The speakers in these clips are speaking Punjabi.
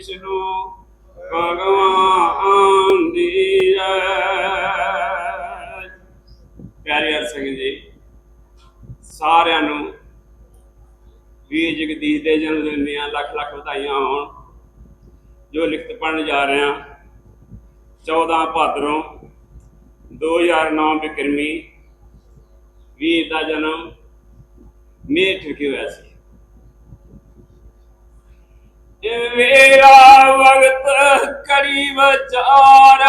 ਵਿਸ਼ਨੂੰ ਭਗਵਾਨ ਦੀ ਪਿਆਰੇ ਹਰ ਸਿੰਘ ਜੀ, ਸਾਰਿਆਂ ਨੂੰ ਵੀਰ ਜਗਦੀਸ਼ ਦੇ ਜਨਮ ਦਿਨ ਦੀਆਂ ਲੱਖ ਲੱਖ ਵਧਾਈਆਂ ਹੋਣ, ਜੋ ਲਿਖਤ ਪੜਨ ਜਾ ਰਹੇ ਹਾਂ। 14 ਭਾਦਰੋਂ 2009 ਬਿਕਰਮੀ ਵੀਰ ਦਾ ਜਨਮ ਮੇਰ ਠਿਕੇ ਹੋਇਆ ਸੀ। ਇਹ ਮੇਰਾ ਵਕਤ ਕੜੀ ਵਿਚਾਰ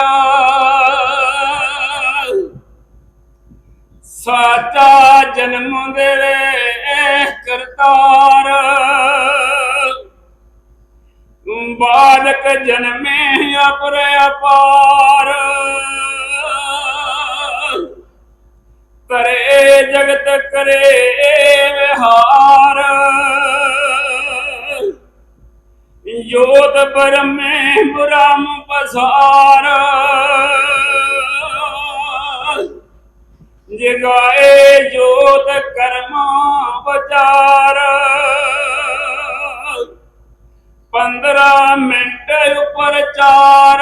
ਸਾਚਾ ਜਨਮ ਦੇਵੇ ਕਰਤਾਰ। ਬਾਲਕ ਜਨਮੇ ਅਪਰ ਅਪਾਰ। ਕਰੇ ਜਗਤ ਕਰੇ ਵਿਹਾਰ। ਜੋਤ ਬਰਮੇ ਬ੍ਰਹਮ ਪਸਾਰ। ਜਗਾਏ ਜੋਤ ਕਰਮਾ ਵਿਚਾਰ। 15 ਮਿੰਟ ਉੱਪਰ ਚਾਰ।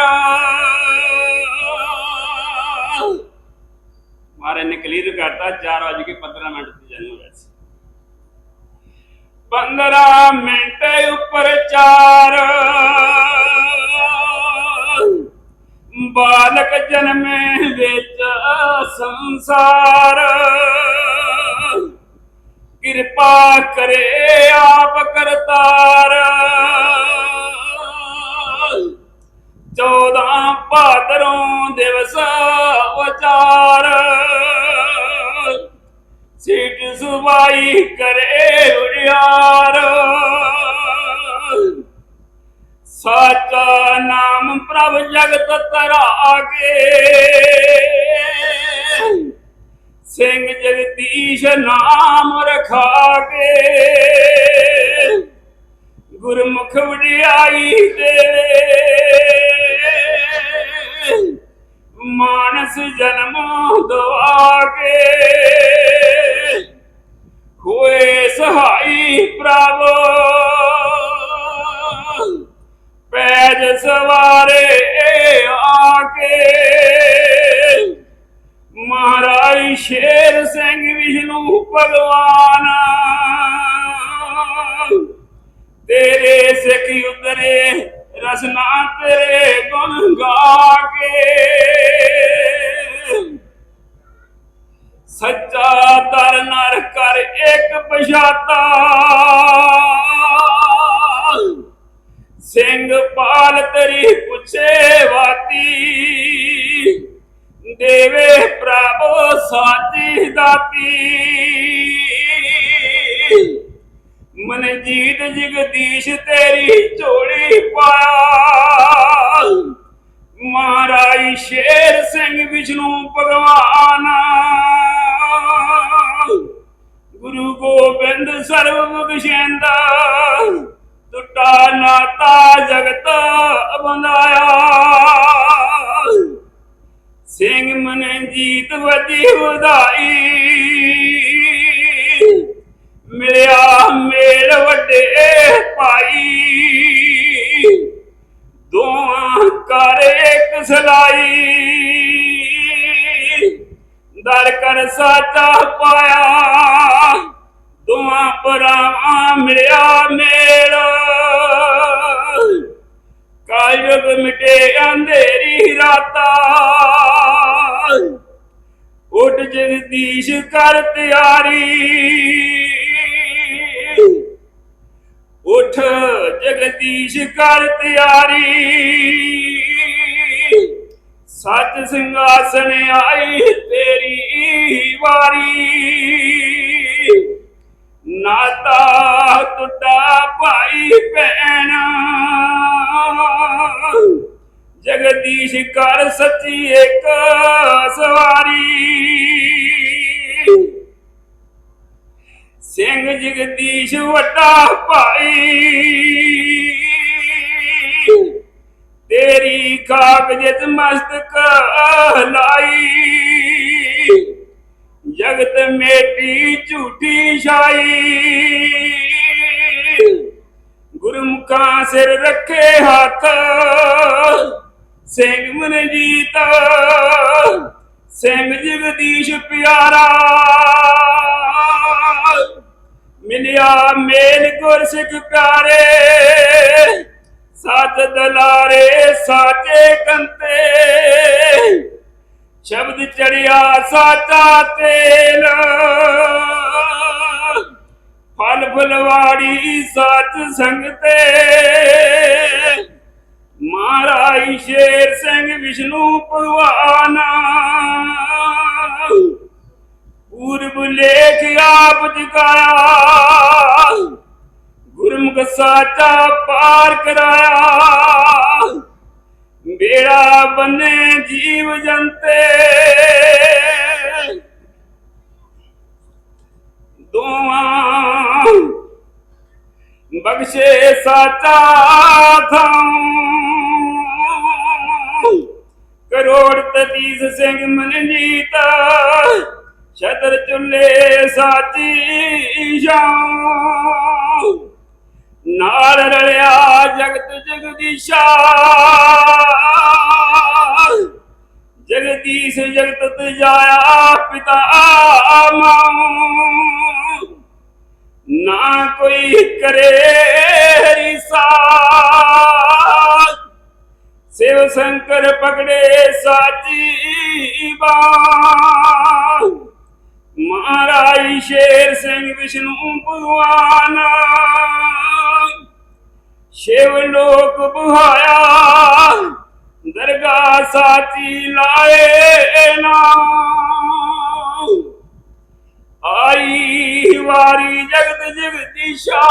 ਮਾਰੇ ਨੇ ਕਲੀਅਰ ਕਰਤਾ 4 ਵਜੇ ਕੇ 15 ਮਿੰਟ ਤੇ ਜਨਮ ਹੋਇਆ 15 ਮਿੰਟ ਪ੍ਰਚਾਰ। ਬਾਲਕ ਜਨਮੇ ਵਿੱਚ ਸੰਸਾਰ। ਕਿਰਪਾ ਕਰੇ ਆਪ ਕਰਤਾਰ। 14 ਭਾਦਰੋਂ ਦਿਵਸ ਵਿਚਾਰ ਸੀਟ ਸੁਬਾਈ ਕਰੇ ਉੜਿਆਰ ਸਾਚਾ ਨਾਮ ਪ੍ਰਭ ਜਗਤ ਤਰਾ ਕੇ ਸਿੰਘ ਜਗਦੀਸ਼ ਨਾਮ ਰਖਾ ਕੇ ਗੁਰਮੁਖ ਵਡਿਆਈ ਦੇ। ਮਾਨਸ ਜਨਮ ਦਵਾ ਕੇ ਹੋਏ ਸਹਾਈ ਪ੍ਰਭ। ਪੈਜ ਸਵਾਰੇ ਆ ਕੇ। ਮਹਾਰਾਜ ਸ਼ੇਰ ਸਿੰਘ ਵਿਸ਼ਨੂੰ ਭਗਵਾਨ। ਤੇਰੇ ਸਿੱਖ ਉਤਰੇ ਰਸਨਾ ਤੇਰੇ ਗੁਣ ਗਾ ਕੇ। ਸੱਚਾ ਦਰ ਨਰ ਕਰ ਇੱਕ ਪਛਾਤਾ। ਸਿੰਘ ਪਾਲ ਤੇਰੀ ਪੁੱਛੇ ਵਾਤੀ। ਦੇਵੇ ਪ੍ਰਭ ਸਾਚੀ ਦਾਤੀ। ਮਨਜੀਤ ਜਗਦੀਸ਼ ਤੇਰੀ ਝੋਲੀ ਪਾਇਆ ਮਹਾਰਾਜ ਸ਼ੇਰ ਸਿੰਘ ਵਿਸ਼ਨੂੰ ਭਗਵਾਨ। ਦਰ ਪਾਇਆ। ਦੋਹਾਂ ਪਰਾਵਾਂ ਮਿਲਿਆ ਮੇਰਾ ਕਾਇਬ ਮਿਟੇ ਅੰਧੇਰੀ ਰਾਤਾਂ। ਉੱਠ ਜਗਦੀਸ਼ ਕਰ ਤਿਆਰੀ। ਉੱਠ ਜਗਦੀਸ਼ ਕਰ ਤਿਆਰੀ। ਸੱਚ ਸਿੰਘਾਸਨ ਆਈ ਤੇਰੀ। ਵਾਰੀ। ਨਾਤਾ ਟੁੱਟਾ ਭਾਈ ਭੈਣ। ਜਗਦੀਸ਼ ਕਰ ਸੱਚੀ ਇੱਕ ਸਵਾਰੀ। ਸਿੰਘ ਜਗਦੀਸ਼ ਵੱਡਾ ਭਾਈ। ਤੇਰੀ ਖਾਕ ਜਿਤ ਮਸਤਕ ਲਾਈ। ਜਗਤ ਮੇਟੀ ਝੂਠੀ ਛਾਈ। ਗੁਰਮੁਖਾਂ ਸਿਰ ਰੱਖੇ ਹੱਥ, ਸਿੰਘ ਮਨਜੀਤ ਸਿੰਘ ਜਗਦੀਸ਼ ਪਿਆਰਾ। ਮਿਲਿਆ ਮੇਲ ਗੁਰ ਸਿੱਖ ਪਿਆਰੇ ਸਤ ਦਲਾਰੇ, ਸਾਚੇ ਕੰਤੇ। ਸ਼ਬਦ ਚੜਿਆ ਸਾਚਾ ਤੇਲ। ਫਲ ਫਲਵਾੜੀ ਸਤ ਸੰਗਤੇ। ਮਹਾਰਾਜ ਸ਼ੇਰ ਸਿੰਘ ਵਿਸ਼ਨੂੰ ਭਗਵਾਨ। ਪੂਰਬ ਲੇਖ ਆਪ ਜਗਾਇਆ। ਗੁਰਮੁਖ ਸਾਚਾ ਪਾਰ ਕਰਾਇਆ। ਬੇੜਾ ਬੰਨੇ ਜੀਵ ਜੰਤੇ। ਦੋਵਾਂ ਬਖਸ਼ੇ ਸਾਚਾ ਥਾਂ। ਕਰੋੜ ਤਤੀਸ ਸਿੰਘ ਮਨਜੀਤ, ਛਤਰ ਚੁੱਲੇ ਸਾਚੀ ਜਾਉ ਨਾਲ ਰਲਿਆ ਜਗਤ ਜਗਦੀਸ਼ਾ ਜਗਦੀਸ਼ ਜਗਤ ਤਜਾਇਆ ਪਿਤਾ ਮਾਂ ਨਾ ਕੋਈ ਕਰੇ ਰਿਸਾ ਸਿਵ ਸ਼ੰਕਰ ਪਕੜੇ ਸਾਚੀ ਬਾਂ ਮਹਾਰਾਜ ਸ਼ੇਰ ਸਿੰਘ ਵਿਸ਼ਨੂੰ ਭਗਵਾਨ ਸ਼ਿਵ ਲੋਕ ਬੁਹਾਇਆ ਦਰਗਾ ਸਾਚੀ ਲਾਏ ਨਾਮ ਆਈ ਵਾਰੀ ਜਗਤ ਜਗਦੀਸ਼ਾ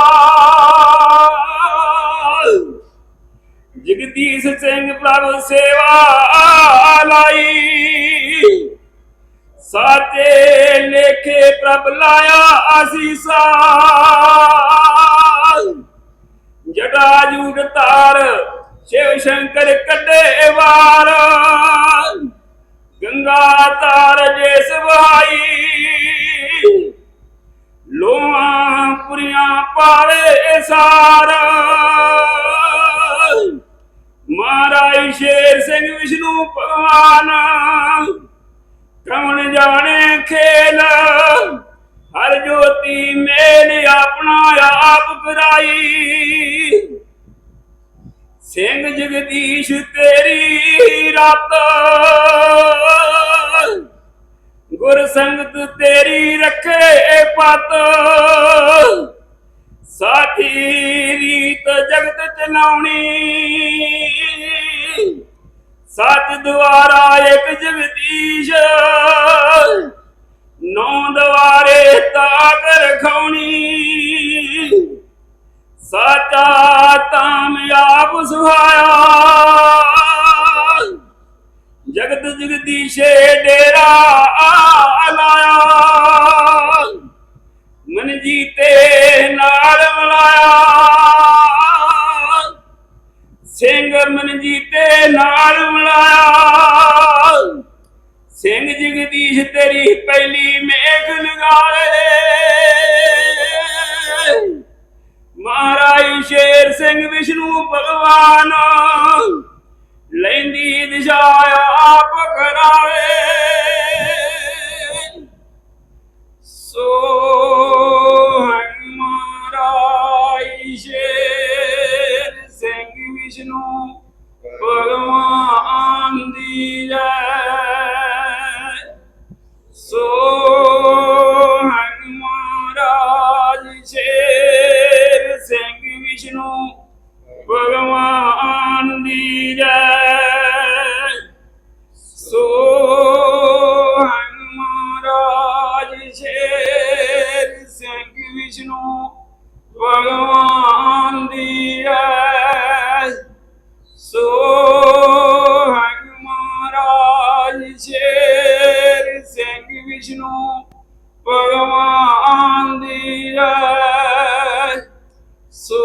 ਜਗਦੀਸ਼ ਸਿੰਘ ਪ੍ਰਭ ਸੇਵਾ ਲਾਈ। ਸਾਚੇ ਲੇਖੇ ਪ੍ਰਭ ਲਾਇਆ ਆਸੀਸਾ ਜਟਾ ਜੂਟ ਤਾਰ, ਸ਼ਿਵ ਸ਼ੰਕਰ ਕੱਢੇ ਵਾਰ। ਗੰਗਾ ਤਾਰ ਜੇ ਵਹਾਈ ਲੋਆਂ ਪੁਰੀਆਂ ਪਾਲੇ ਸਾਰ। ਮਹਾਰਾਜ ਸ਼ੇਰ ਸਿੰਘ ਵਿਸ਼ਨੂੰ ਭਗਵਾਨ, ਕੌਣ ਜਾਣੇ ਖੇਲ? ਹਰ ਜੋਤੀ ਮੇਲ ਆਪਣਾ ਆਪ ਕਰਾਈ। ਸਿੰਘ ਜਗਦੀਸ਼ ਤੇਰੀ ਰਾਤ। ਗੁਰ ਸੰਗਤ ਤੇਰੀ ਰੱਖੇ ਪਤ। ਸਾਥੀ ਰੀਤ ਜਗਤ ਚਲਾਉਣੀ ਸੱਚ ਦੁਆਰਾ ਇੱਕ ਜਗਦੀਸ਼। ਨੌ ਦਵਾਰੇ ਤਾਕ ਰਖਾਉਣੀ। ਸਾਚਾ ਤਾਮਯਾਬ ਆਪ ਸੁਹਾਇਆ। ਜਗਤ ਜਗਦੀਸ਼ੇ ਡੇਰਾ ਸਿੰਘ ਵਿਸ਼ਨੂੰ ਭਗਵਾਨ ਲੈਂਦੀ ਦਿਸ਼ਾ ਆਪ ਕਰਾਵੇ। ਸੋ ਹਨ ਸ਼ੇਰ ਸਿੰਘ ਵਿਸ਼ਨੂੰ ਵਿਸ਼ਨੂੰ ਭਗਵਾਨ ਦੀ ਰਾਜ ਸੋ